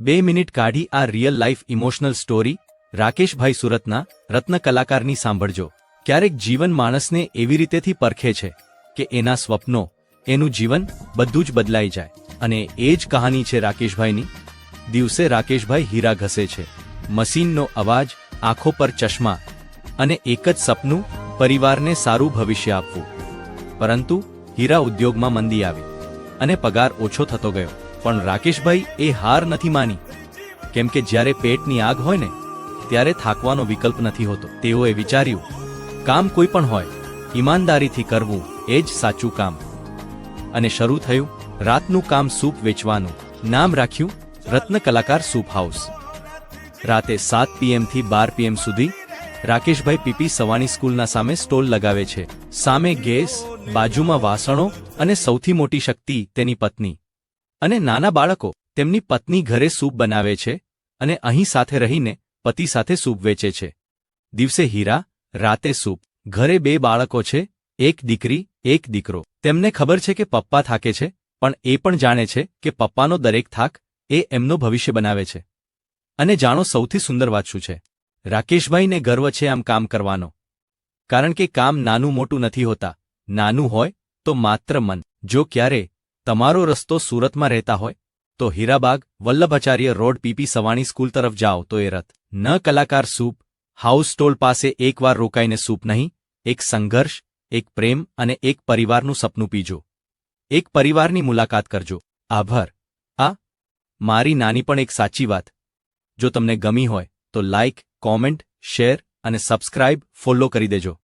બે મિનિટ કાઢી આ real life emotional story Rakeshbhai સુરતના રત્ન કલાકારની સાંભળજો. ક્યારેક જીવન માણસને એવી રીતેથી પરખે છે કે એના સ્વપ્નો, એનું જીવન બધું જ બદલાઈ જાય. અને એ જ કહાની છે રાકેશભાઈની. દિવસે રાકેશભાઈ હીરા ઘસે છે. મશીનનો અવાજ, આંખો પર ચશ્મા અને એક જ સપનું પરિવારને સારું ભવિષ્ય આપવું. પરંતુ હીરા ઉદ્યોગમાં મંદી આવી અને પગાર ઓછો થતો ગયો. પણ રાકેશભાઈ એ હાર નથી માની. કેમ કે જ્યારે પેટની આગ હોય ને, ત્યારે થાકવાનો વિકલ્પ નથી હોતો. તેઓએ વિચાર્યું, કામ કોઈ પણ હોય, ઈમાનદારીથી કરવું એ જ સાચું કામ. અને શરૂ થયું, રાતનું કામ સૂપ વેચવાનું. નામ રાખ્યું, રત્ન કલાકાર સૂપ હાઉસ. રાતે સાત પીએમથી બાર પીએમ સુધી, રાકેશભાઈ પીપી સવાણી સ્કૂલના સામે સ્ટોલ લગાવે છે. સામે ગેસ, બાજુમાં વાસણો અને સૌથી મોટી શક્તિ તેની પત્ની. અને નાના બાળકો તેમની પત્ની ઘરે સૂપ બનાવે છે અને અહીં સાથે રહીને પતિ સાથે સૂપ વેચે છે. દિવસે હીરા, રાતે સૂપ. ઘરે બે બાળકો છે, એક દીકરી, એક દીકરો. તેમને ખબર છે કે પપ્પા થાકે છે, પણ એ પણ જાણે છે કે પપ્પાનો દરેક થાક એ એમનો ભવિષ્ય બનાવે છે. અને જાણો સૌથી સુંદર વાત શું છે? રાકેશભાઈને ગર્વ છે આમ કામ કરવાનો. કારણ કે કામ નાનું મોટું નથી હોતા. નાનું હોય તો માત્ર મન. જો ક્યારે તમારો રસ્તો સુરતમાં રહેતા હોય, તો Hirabag Vallabhacharya road PP Savani school તરફ જાઓ તો એ રથ. ન કલાકાર સૂપ, હાઉસ સ્ટોલ પાસે એકવાર રોકાઈને સૂપ નહીં, એક સંઘર્ષ, એક પ્રેમ અને એક પરિવારનું સપનું પીજો. એક પરિવારની મુલાકાત કરજો. આભાર. આ મારી નાની પણ એક સાચી વાત. જો તમને ગમી હોય તો લાઇક કોમેન્ટ, શેર અને સબસ્ક્રાઇબ ફોલો કરી દેજો.